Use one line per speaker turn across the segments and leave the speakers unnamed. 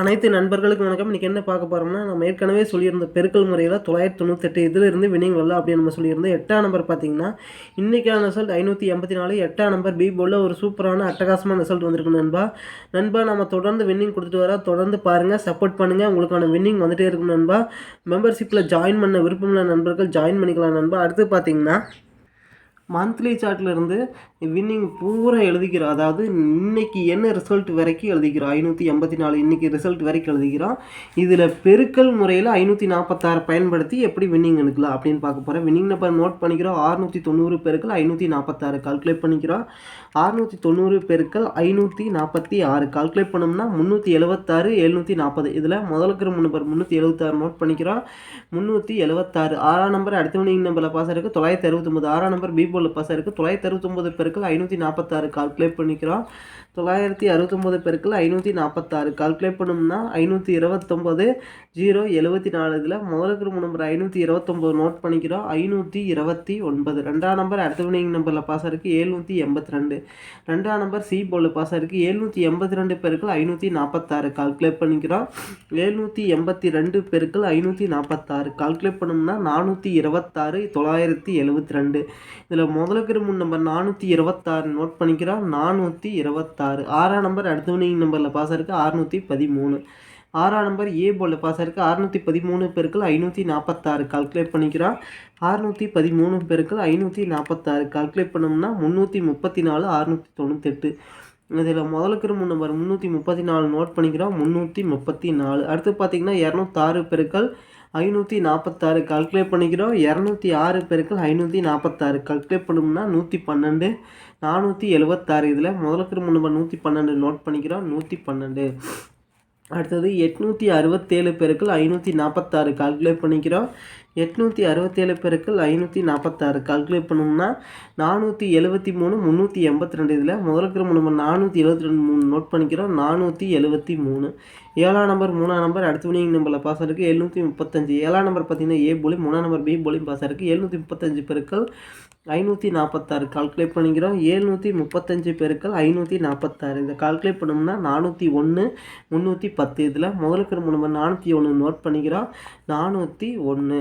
அனைத்து நண்பர்களுக்கும் வணக்கம். இன்றைக்கி என்ன பார்க்க போகிறோம்னா நம்ம ஏற்கனவே சொல்லியிருந்த பெருக்கல் முறையில் தொள்ளாயிரத்தி தொண்ணூத்தெட்டு இதிலிருந்து வினிங் வரல அப்படின்னு நம்ம சொல்லியிருந்தோம் எட்டாம் நம்பர் பார்த்தீங்கன்னா இன்றைக்கான ரிசல்ட் ஐநூற்றி எண்பத்தி நாலு எட்டாம் நம்பர் பி போலில் ஒரு சூப்பரான அட்டகாசமான ரிசல்ட் வந்திருக்கு நண்பா. நண்பா நம்ம தொடர்ந்து வின்னிங் கொடுத்துட்டு வர தொடர்ந்து பாருங்கள் சப்போர்ட் பண்ணுங்கள் உங்களுக்கான வின்னிங் வந்துட்டே இருக்கும் நண்பா. மெம்பர்ஷிப்பில் ஜாயின் பண்ண விருப்பமுள்ள நண்பர்கள் ஜாயின் பண்ணிக்கலாம் நண்பா. அடுத்து பார்த்தீங்கன்னா மந்த்லி சார்ட்லேருந்து வின்னிங் பூரா எழுதிக்கிறோம். அதாவது இன்னைக்கு என்ன ரிசல்ட் வரைக்கும் எழுதிக்கிறோம். ஐநூற்றி எண்பத்தி நாலு இன்றைக்கி ரிசல்ட் வரைக்கும் எழுதிக்கிறோம். இதில் பெருக்கல் முறையில் ஐநூற்றி நாற்பத்தாறு பயன்படுத்தி எப்படி வின்னிங் எடுக்கலாம் அப்படின்னு பார்க்க போகிறோம் வின்னிங் நம்பர் நோட் பண்ணிக்கிறோம். ஆறுநூற்றி தொண்ணூறு பெருக்கள் ஐநூற்றி நாற்பத்தாறு கால்குலேட் பண்ணிக்கிறோம். ஆறுநூற்றி தொண்ணூறு பெருக்கள் ஐநூற்றி நாற்பத்தி ஆறு கால்குலேட் பண்ணோம்னா முந்நூற்றி எழுபத்தாறு எழுநூற்றி நாற்பது இதில் முதலுக்கிற நம்பர் முந்நூற்றி எழுபத்தாறு நோட் பண்ணிக்கிறோம். முந்நூற்றி எழுபத்தாறு ஆறாம் நம்பர் அடுத்த வின்னிங் நம்பரில் பாஸ் இருக்குது தொள்ளாயிரத்தி அறுபத்தொம்பது ஆறாம் நம்பர் பி போர்டில் பாஸ் இருக்குது தொள்ளாயிரத்தி அறுபத்தொம்பது பெருக்கள் ஐநூற்றி நாற்பத்தாறு கால்குலேட் பண்ணிக்கிறோம். தொள்ளாயிரத்தி அறுபத்தொம்பது பெருக்கள் ஐநூற்றி நாற்பத்தாறு கால்குலேட் பண்ணோம்னா ஐநூற்றி இருபத்தொம்பது ஜீரோ எழுபத்தி நாலு இதில் முதல் முதலுக்கு நம்பர் ஐநூற்றி இருபத்தொம்பது நோட் பண்ணிக்கிறோம். ஐநூற்றி இருபத்தி ஒன்பது. ரெண்டாம் நம்பர் அடுத்த வினிங் நம்பரில் பாஸ் இருக்குது ஏழ்நூற்றி எண்பத்தி ரெண்டு. ரெண்டாம் நம்பர் சி போல் பாஸ் இருக்குது ஏழ்நூற்றி எண்பத்தி ரெண்டு பெருக்கள் ஐநூற்றி நாற்பத்தாறு கால்குலேட் பண்ணிக்கிறோம். ஏழ்நூற்றி எண்பத்தி ரெண்டு பெருக்கள் ஐநூற்றி நாற்பத்தாறு கால்குலேட் பண்ணோம்னா நானூற்றி இருபத்தாறு தொள்ளாயிரத்தி எழுபத்தி ரெண்டு. இதில் முதலுக்கு முன் நம்பர் நானூற்றி இருபத்தாறு நோட் பண்ணிக்கிறோம் நானூற்றி இருபத்தாறு. ஆறாம் நம்பர் அடுத்த வினிங் நம்பரில் பாஸ் இருக்குது அறுநூற்றி பதிமூணு. ஆறாம் நம்பர் ஏ போர்டில் பாஸ் இருக்குது அறுநூற்றி பதிமூணு பெருக்கள் ஐநூற்றி நாற்பத்தாறு கால்குலேட் பண்ணிக்கிறோம் அறுநூற்றி பதிமூணு பெருக்கள் ஐநூற்றி நாற்பத்தாறு கால்குலேட் பண்ணோம்னா முந்நூற்றி முப்பத்தி நாலு அறுநூற்றி தொண்ணூத்தெட்டு. இதில் முதலுக்கு மூணு நம்பர் முந்நூற்றி முப்பத்தி நாலு நோட் பண்ணிக்கிறோம் முந்நூற்றி முப்பத்தி நாலு. அடுத்து பார்த்தீங்கன்னா இரநூத்தாறு பெருக்கள் ஐநூற்றி நாற்பத்தாறு கால்குலேட் பண்ணிக்கிறோம். இரநூத்தி ஆறு பெருக்கள் ஐநூற்றி நாற்பத்தாறு கால்குலேட் பண்ணோம்னா நூற்றி பன்னெண்டு. நானூற்றி எழுபத்தாறு இதில் முதலுக்கு மூணு நம்பர் நூற்றி பன்னெண்டு நோட் பண்ணிக்கிறோம். நூற்றி பன்னெண்டு. அடுத்தது எட்நூற்றி அறுபத்தேழு பெருக்கள் ஐநூற்றி நாற்பத்தாறு கால்குலேட் பண்ணிக்கிறோம். எட்நூற்றி அறுபத்தேழு பெருக்கள் ஐநூற்றி நாற்பத்தாறு கால்குலேட் பண்ணோம்னா நானூற்றி எழுபத்தி மூணு முந்நூற்றி எண்பத்தி ரெண்டு. இதில் முதலுக்கு நம்ம நானூற்றி எழுபத்தி ரெண்டு மூணு நோட் பண்ணிக்கிறோம். நானூற்றி எழுபத்தி மூணு. ஏழாம் நம்பர் மூணாம் நம்பர் அடுத்து வினிங் நம்பரில் பாஸ் இருக்குது எழுநூற்றி முப்பத்தஞ்சு. ஏழாம் நம்பர் பார்த்தீங்கன்னா ஏ போலி மூணாம் நம்பர் பி போலியும் பாஸ் இருக்குது எழுநூற்றி முப்பத்தஞ்சு பெருக்கள் ஐநூற்றி நாற்பத்தாறு கால்குலேட் பண்ணிக்கிறோம். ஏழ்நூற்றி முப்பத்தஞ்சு பெருக்கள் ஐநூற்றி நாற்பத்தாறு இதை கால்குலேட் பண்ணோம்னா நானூற்றி ஒன்று முந்நூற்றி பத்து. இதில் முதலுக்கு நம்ம நானூற்றி ஒன்று நோட் பண்ணிக்கிறோம். நானூற்றி ஒன்று.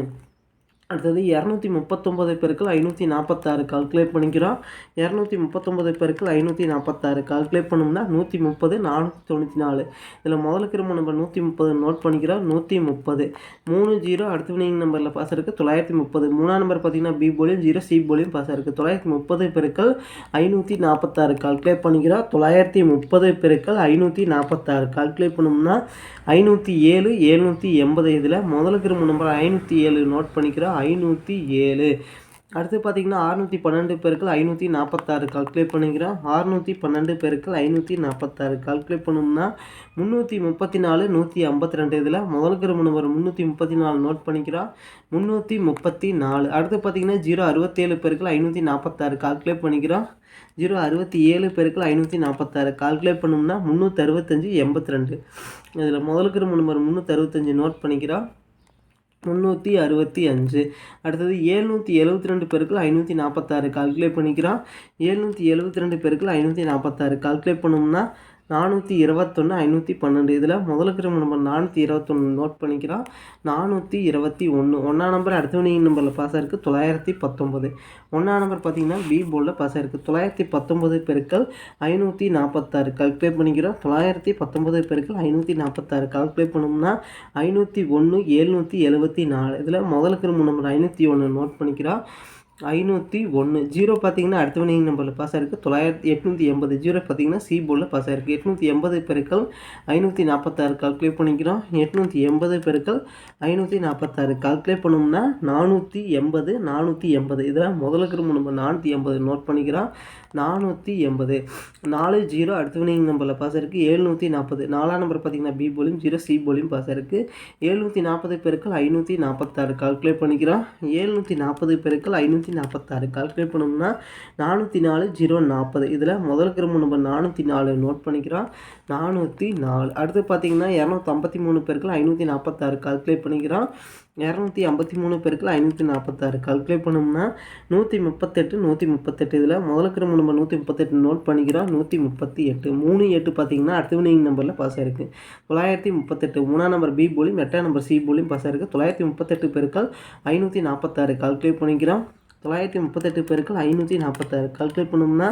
அடுத்தது இரநூத்தி முப்பத்தொம்பது பெருக்கள் ஐநூற்றி நாற்பத்தாறு கால்குலேட் பண்ணிக்கிறோம். இரநூத்தி முப்பத்தொம்பது பெருக்கள் ஐநூற்றி நாற்பத்தாறு கால்குலேட் பண்ணோம்னா நூற்றி முப்பது நானூற்றி தொண்ணூற்றி நாலு. இதில் முதல்ல கிரும நம்பர் நூற்றி முப்பது நோட் பண்ணிக்கிறோம். நூற்றி முப்பது. மூணு ஜீரோ அடுத்த வினிங் நம்பரில் பாஸ் இருக்குது தொள்ளாயிரத்தி முப்பது. மூணாம் நம்பர் பார்த்தீங்கன்னா பி போலியும் ஜீரோ சி போலியும் பாஸ் இருக்குது தொள்ளாயிரத்தி முப்பது பெருக்கள் ஐநூற்றி நாற்பத்தாறு கால்குலேட் பண்ணிக்கிறோம். தொள்ளாயிரத்தி முப்பது பெருக்கள் ஐநூற்றி நாற்பத்தாறு கால்குலேட் பண்ணோம்னா ஐநூற்றி ஏழு எழுநூற்றி எண்பது. இதில் முதலுக்கு கிரும நம்பர் ஐநூற்றி ஏழு நோட் பண்ணிக்கிறோம். ஐநூற்றி ஏழு. அடுத்து பார்த்தீங்கன்னா அறுநூற்றி பன்னெண்டு பெருக்கள் ஐநூற்றி நாற்பத்தாறு கால்குலேட் பண்ணிக்கிறோம். அறுநூற்றி பன்னெண்டு பெருக்கள் ஐநூற்றி நாற்பத்தாறு கால்குலேட் பண்ணோம்னா முந்நூற்றி முப்பத்தி நாலு நூற்றி ஐம்பத்தி ரெண்டு இதில் முதல் நம்பர் முந்நூற்றி முப்பத்தி நாலு நோட் பண்ணிக்கிறோம். முந்நூற்றி முப்பத்தி நாலு. அடுத்து பார்த்தீங்கன்னா ஜீரோ அறுபத்தேழு பெருக்கள் ஐநூற்றி நாற்பத்தாறு கால்குலேட் பண்ணிக்கிறோம். ஜீரோ அறுபத்தி ஏழு பெருக்கள் ஐநூற்றி நாற்பத்தாறு கால்குலேட் பண்ணோம்னா முந்நூற்றி அறுபத்தஞ்சி எண்பத்தி ரெண்டு. இதில் முதலுக்கு நம்பர் முந்நூற்றி அறுபத்தஞ்சு நோட் பண்ணிக்கிறோம். முந்நூற்றி அறுபத்தி அஞ்சு. அடுத்தது ஏழ்நூற்றி எழுபத்தி ரெண்டு பேருக்குள் ஐநூற்றி நாற்பத்தாறு கால்குலேட் பண்ணிக்கிறோம். ஏழ்நூற்றி எழுபத்தி ரெண்டு பேருக்குள் ஐநூற்றி நாற்பத்தாறு கால்குலேட் பண்ணோம்னா நானூற்றி இருபத்தொன்று ஐநூற்றி பன்னெண்டு. இதில் முதலுக்கு நம்பர் நானூற்றி இருபத்தொன்று நோட் பண்ணிக்கிறோம். நானூற்றி இருபத்தி ஒன்று ஒன்றாம் நம்பர் அடுத்தவனியின் நம்பரில் பாஸ் இருக்குது தொள்ளாயிரத்தி பத்தொம்பது ஒன்றாம் நம்பர் பார்த்தீங்கன்னா பி போர்டில் பாஸ் ஆயிருக்கு. தொள்ளாயிரத்தி பத்தொம்பது பெருக்கள் ஐநூற்றி நாற்பத்தாறு கால்குலேட் பண்ணிக்கிறோம். தொள்ளாயிரத்தி பத்தொம்பது பெருக்கள் ஐநூற்றி நாற்பத்தாறு கால்குலேட் பண்ணோம்னா ஐநூற்றி ஒன்று எழுநூற்றி எழுபத்தி நாலு. இதில் முதலுக்கு நம்பர் ஐநூற்றி ஒன்று நோட் பண்ணிக்கிறோம். ஐநூற்றி ஒன்று ஜீரோ பார்த்தீங்கன்னா அடுத்த வினிங் நம்பரில் பாஸ் ஆயிருக்கு. தொள்ளாயிரத்தி எட்நூற்றி எண்பது. ஜீரோ பார்த்தீங்கன்னா சி போர்டில் பாஸ் ஆயிருக்கு. எட்நூற்றி எண்பது பெருக்கள் ஐநூற்றி நாற்பத்தாறு கால்குலேட் பண்ணிக்கிறோம். எட்நூற்றி எண்பது பெருக்கள் ஐநூற்றி நாற்பத்தாறு கால்குலேட் பண்ணோம்னா நானூற்றி எண்பது நானூற்றி எண்பது. இதில் முதலுக்கு நம்ம நானூற்றி எண்பது நோட் பண்ணிக்கிறோம். நானூற்றி எண்பது. நாலு ஜீரோ அடுத்த வினிங் நம்பரில் பாஸ் ஆயிருக்கு. ஏழ்நூற்றி நாற்பது நாலாம் நம்பர் பார்த்தீங்கன்னா பி போலியும் ஜீரோ சி போலியும் பாஸ் ஆயிருக்கு. ஏழ்நூற்றி நாற்பது பெருக்கள் ஐநூற்றி நாற்பத்தாறு கால்குலேட் பண்ணிக்கிறோம். ஏழ்நூற்றி நாற்பது பெருக்கள் ஐநூற்றி நானூற்றி நாற்பத்தாறு கால்குலேட் பண்ணோம்னா நானூற்றி நாலு ஜீரோ நாற்பது. இதில் முதல் கிரம நம்பர் நானூற்றி நாலு நோட் பண்ணிக்கிறோம். நானூற்றி நாலு. அடுத்து பார்த்தீங்கன்னா இரநூத்தம்பத்தி மூணு பேருக்கு ஐநூற்றி நாற்பத்தாறு கால்குலேட் பண்ணிக்கிறோம். இரநூத்தி ஐம்பத்தி மூணு பேருக்கு ஐநூற்றி நாற்பத்தாறு கால்குலேட் பண்ணோம்னா நூற்றி முப்பத்தெட்டு நூற்றி முப்பத்தெட்டு. இதில் முதல் கிரம நம்பர் நூற்றி முப்பத்தெட்டு நோட் பண்ணிக்கிறோம். நூற்றி முப்பத்தி எட்டு. மூணு எட்டு பார்த்தீங்கன்னா அடுத்த வினிங் நம்பரில் பாஸ் ஆயிருக்கு. தொள்ளாயிரத்தி முப்பத்தெட்டு. மூணாம் நம்பர் பி போலியும் எட்டாம் நம்பர் சி போலியும் பாஸ் ஆயிருக்கு. தொள்ளாயிரத்தி முப்பத்தெட்டு பேருக்கால் ஐநூற்றி நாற்பத்தாறு கால்குலேட் பண்ணிக்கிறோம். தொள்ளாயிரத்தி முப்பத்தெட்டு பேருக்கள் ஐநூற்றி நாற்பத்தாறு கால்குலேட் பண்ணோம்னா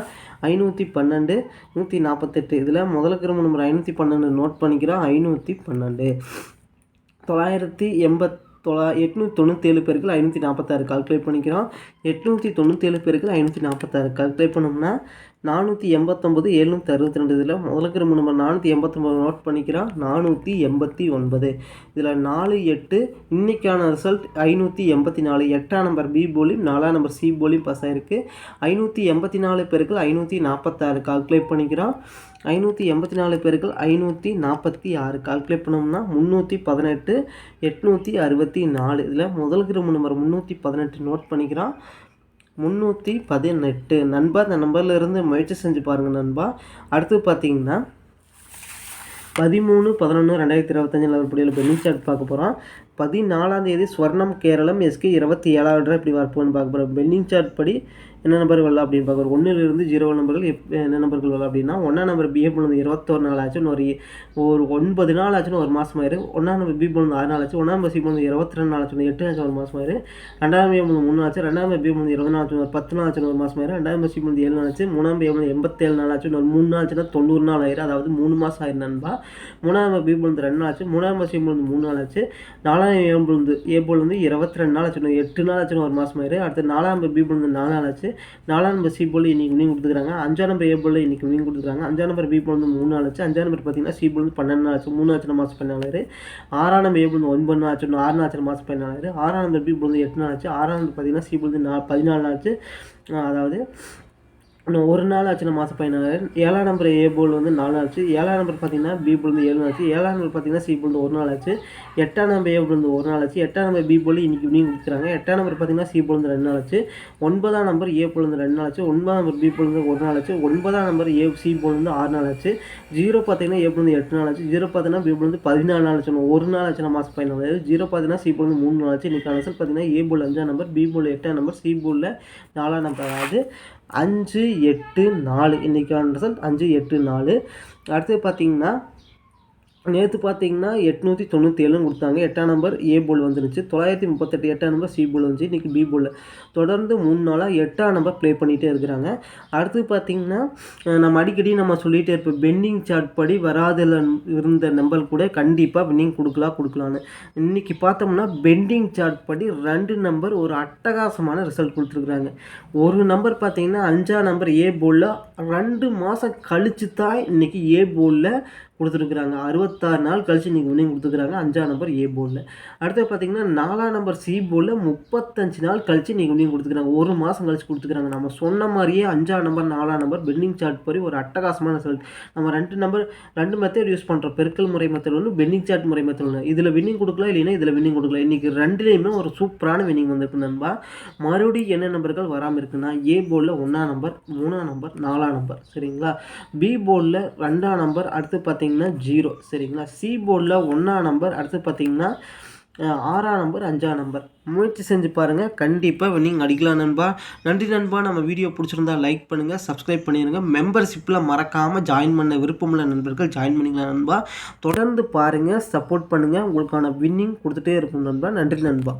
ஐநூற்றி பன்னெண்டு நூற்றி நாற்பத்தெட்டு இதில் முதல் கிரம நம்பர் ஐநூற்றி பன்னெண்டு நோட் பண்ணிக்கிறோம். ஐநூற்றி பன்னெண்டு. தொள்ளாயிரத்தி எண்பத் தொள்ளா எட்நூற்றி தொண்ணூற்றேழு பேருக்கு ஐநூற்றி நாற்பத்தாறு கால்குலேட் பண்ணிக்கிறோம். எட்நூற்றி தொண்ணூற்றேழு பேருக்கு ஐநூற்றி நாற்பத்தாறு கால்குலேட் பண்ணோம்னா நானூற்றி எண்பத்தொம்பது எழுநூற்றி அறுபத்தி ரெண்டு. இதில் முதல்ல கிரும்பு நம்பர் நானூற்றி எண்பத்தொம்பது நோட் பண்ணிக்கிறோம். நானூற்றி எண்பத்தி ஒன்பது. இதில் நாலு எட்டு இன்றைக்கான ரிசல்ட் ஐநூற்றி எண்பத்தி நாலு. எட்டாம் நம்பர் பி போலியும் நாலாம் நம்பர் சி போலியும் பாஸ் ஆகிருக்கு ஐநூற்றி எண்பத்தி நாலு பேருக்கு ஐநூற்றி நாற்பத்தாறு கால்குலேட் பண்ணிக்கிறோம். ஐநூற்றி எண்பத்தி நாலு பேருக்கு ஐநூற்றி நாற்பத்தி ஆறு கால்குலேட் பண்ணோம்னா முந்நூற்றி பதினெட்டு எட்நூற்றி அறுபத்தி நாலு. இதில் முதல் கிரும்பு நம்பர் முந்நூற்றி பதினெட்டு நோட் பண்ணிக்கிறான் முந்நூற்றி பதினெட்டு. நண்பா அந்த நம்பர்லேருந்து முயற்சி செஞ்சு பாருங்கள் நண்பா. அடுத்து பார்த்தீங்கன்னா பதிமூணு பதினொன்று ரெண்டாயிரத்தி இருபத்தஞ்சில் வரக்கூடிய பென்னிங் சார்ட் பார்க்க போகிறோம் பதினாலாம் தேதி ஸ்வர்ணம் கேரளம் எஸ்கே இருபத்தி ஏழாவது இப்படி வரப்போன்னு பார்க்க போகிறோம் பென்னிங் சார்ட் படி என்ன நம்பர் வரலாம் அப்படின்னு பார்க்குறோம் ஒன்றுலேருந்து ஜீரோ நம்பர்கள் எப் என்ன நம்பர்கள் வரலாம் அப்படின்னா ஒன்றாம் நம்பர் பிஏ பண்ணுறது இருபத்தொரு நாள் ஆச்சுன்னு ஒரு ஒரு ஒன்பது நாள் ஆச்சுன்னு ஒரு மாதம் ஆயிரு ஒன்றாம் நம்பர் பி பண்ணுறது ஆறு நாள் ஆச்சு ஒன்றாம் நம்பர் சி பண்ணுறது இருபத்தி ரெண்டு நாள் ஆச்சு எட்டு ஆச்சு ஒரு மாதம் ஆயிரு ரெண்டாம் பி பண்ணுறது மூணு ஆச்சு ரெண்டாம் நம்பர் பி பண்ணுறது இருபது நாள் ஆச்சு ஒரு பத்து நாள் ஆச்சு ஒரு மாதம் ஆயிரு ரெண்டாம் நம்பர் சி ஏழு நாள் ஆச்சு மூணாம் பி பண்ணுறது எண்பத்தேழு நாள் ஆச்சு ஒரு மூணு நாள் ஆச்சுன்னா தொண்ணூறு நாள் ஆயிரு அதாவது மூணு மாதம் ஆயிரு நண்பா மூணாம் நம்பர் பி பண்ணுறது ரெண்டு நாள் ஆச்சு மூணாம் நம்பர் சி மூணு நாள் ஆச்சு நாலாம் ஏ பண்ணுறது ஏ போல் இருபத்தி ரெண்டு நாள் ஆச்சு எட்டு நாள் ஆச்சுன்னு ஒரு மாதம் ஆயிரு அடுத்து நாலாம் நம்பர் பி பண்ணுறது நாலு நாள் ஆச்சு நாலாம் நம்பர் சி போல் இன்றைக்கி வினிங் கொடுத்துருக்காங்க. அஞ்சாம் நம்பர் ஏ போல் இன்றைக்கி வினிங் கொடுத்துருக்காங்க. அஞ்சாம் நம்பர் பி போல் வந்து மூணு நாள் ஆச்சு. அஞ்சாம் நம்பர் பார்த்தீங்கன்னா சி போல் வந்து பன்னெண்டு நாள் ஆச்சு. மூணு ஆச்சு மாதம் பதினாலு ஆறாம் நம்பர் ஏ போல் வந்து ஒன்பது நாள் ஆச்சு. ஆறு நாள் ஆச்சு மாதம் பதினாலு ஆறாம் நம்பர் பி போல் வந்து எட்டு நாள் ஆச்சு. ஆறாம் நம்பர் பார்த்தீங்கன்னா சி போல் வந்து நா பதினாலு நாள் ஆச்சு. அதாவது இன்னும் ஒரு நாள் ஆச்சுன்னா மாதம் பதினாலாயிரம் ஏழாம் நம்பர் ஏ போல் வந்து நாலு நாள் ஆச்சு ஏழாம் நம்பர் பார்த்தீங்கன்னா பி போல் வந்து ஏழு நாள் ஆச்சு ஏழாம் நம்பர் பார்த்தீங்கன்னா சி போல் வந்து ஒரு நாள் ஆச்சு எட்டாம் நம்பர் ஏ போல் வந்து ஒரு நாள் ஆச்சு எட்டாம் நம்பர் பி போல் இன்னைக்கு இவனிங் கொடுக்குறாங்க எட்டாம் நம்பர் பார்த்தீங்கன்னா சி போல் வந்து ரெண்டு நாள் ஆச்சு ஒன்பதாம் நம்பர் ஏ போல் வந்து ரெண்டு நாள் ஆச்சு ஒன்பதாம் நம்பர் பி போல் வந்து ஒரு நாள் ஆச்சு ஒன்பதாம் நம்பர் ஏ சி போல் வந்து ஆறு நாள் ஆச்சு ஜீரோ பார்த்தீங்கன்னா ஏ போல் வந்து எட்டு நாள் ஆச்சு ஜீரோ பார்த்தீங்கன்னா பி போல் வந்து பதினாலு நாள் ஆச்சு ஒரு நாள் ஆச்சுன்னா மாதம் பதினாலு ஜீரோ பார்த்தீங்கன்னா சி போல் வந்து மூணு நாள் ஆச்சு இன்னைக்கு ரிசல்ட் பார்த்தீங்கன்னா ஏ போல் அஞ்சாம் நம்பர் பி போல் எட்டாம் நம்பர் சி போலில் நாலாம் நம்பர் அதாவது அஞ்சு எட்டு நாலு. இன்றைக்கான ரிசல்ட் அஞ்சு எட்டு நாலு. அடுத்து பார்த்தீங்கன்னா நேற்று பார்த்தீங்கன்னா எட்நூற்றி தொண்ணூற்றி ஏழுன்னு கொடுத்தாங்க. எட்டாம் நம்பர் ஏ போல் வந்துருச்சு. தொள்ளாயிரத்தி முப்பத்தெட்டு எட்டாம் நம்பர் சி போல் வந்துச்சு. இன்றைக்கி பி போல் தொடர்ந்து மூணு நாளாக எட்டாம் நம்பர் ப்ளே பண்ணிகிட்டே இருக்கிறாங்க. அடுத்து பார்த்திங்கன்னா நம்ம அடிக்கடி நம்ம சொல்லிகிட்டே இருப்போம். பெண்டிங் சார்ட் படி வராதில் இருந்த நம்பர் கூட கண்டிப்பாக வின்னிங் கொடுக்கலாம் கொடுக்கலான்னு இன்றைக்கி பார்த்தோம்னா பெண்டிங் சார்ட் படி ரெண்டு நம்பர் ஒரு அட்டகாசமான ரிசல்ட் கொடுத்துருக்குறாங்க. ஒரு நம்பர் பார்த்திங்கன்னா அஞ்சாம் நம்பர் ஏ போலில் ரெண்டு மாதம் கழிச்சு தான் இன்றைக்கி ஏ போலில் கொடுத்துருக்குறாங்க. அறுபத்தாறு நாள் கழிச்சு இன்றைக்கி வினிங் கொடுத்துருக்குறாங்க. அஞ்சாம் நம்பர் ஏ போர்டில் அடுத்து பார்த்தீங்கன்னா நாலாம் நம்பர் சி போர்டில் முப்பத்தஞ்சு நாள் கழிச்சு இன்றைக்கி வினிங் கொடுத்துருக்காங்க ஒரு மாதம் கழிச்சு கொடுத்துருக்காங்க நம்ம சொன்ன மாதிரியே அஞ்சாம் நம்பர் நாலாம் நம்பர் பெண்டிங் சார்ட் படி ஒரு அட்டகாசமான ரிசல்ட் நம்ம ரெண்டு நம்பர் ரெண்டு மெத்தட் யூஸ் பண்ணுறோம் பெருக்கல் முறை மெத்தட் ஒன்று பெண்டிங் சார்ட் முறை மெத்தட் ஒன்று இதில் வின்னிங் கொடுக்கலாம் இல்லைன்னா இதில் வின்னிங் கொடுக்கலாம். இன்றைக்கி ரெண்டுலேயுமே ஒரு சூப்பரான வின்னிங் வந்திருக்கு நண்பா. மறுபடியும் என்ன நம்பர்கள் வராமல் இருக்குன்னா ஏ போர்டில் ஒன்றாம் நம்பர் மூணாம் நம்பர் நாலாம் நம்பர் சரிங்களா? பி போர்டில் ரெண்டாம் நம்பர் அடுத்து பார்த்தீங்கன்னா பார்த்தீங்கன்னா ஜீரோ. சரிங்களா? சி போர்டில் ஒன்றாம் நம்பர் அடுத்து பார்த்தீங்கன்னா ஆறாம் நம்பர் அஞ்சாம் நம்பர் முயற்சி செஞ்சு பாருங்கள் கண்டிப்பாக நீங்கள் அடிக்கலாம் நண்பா. நன்றி நண்பா. நம்ம வீடியோ பிடிச்சிருந்தா லைக் பண்ணுங்கள் சப்ஸ்கிரைப் பண்ணிடுங்க மெம்பர்ஷிப்பில் மறக்காமல் ஜாயின் பண்ண விருப்பமுள்ள நண்பர்கள் ஜாயின் பண்ணிக்கலாம் நண்பா? தொடர்ந்து பாருங்கள் சப்போர்ட் பண்ணுங்கள் உங்களுக்கான வின்னிங் கொடுத்துட்டே இருக்கும் நண்பா. நன்றி நண்பா.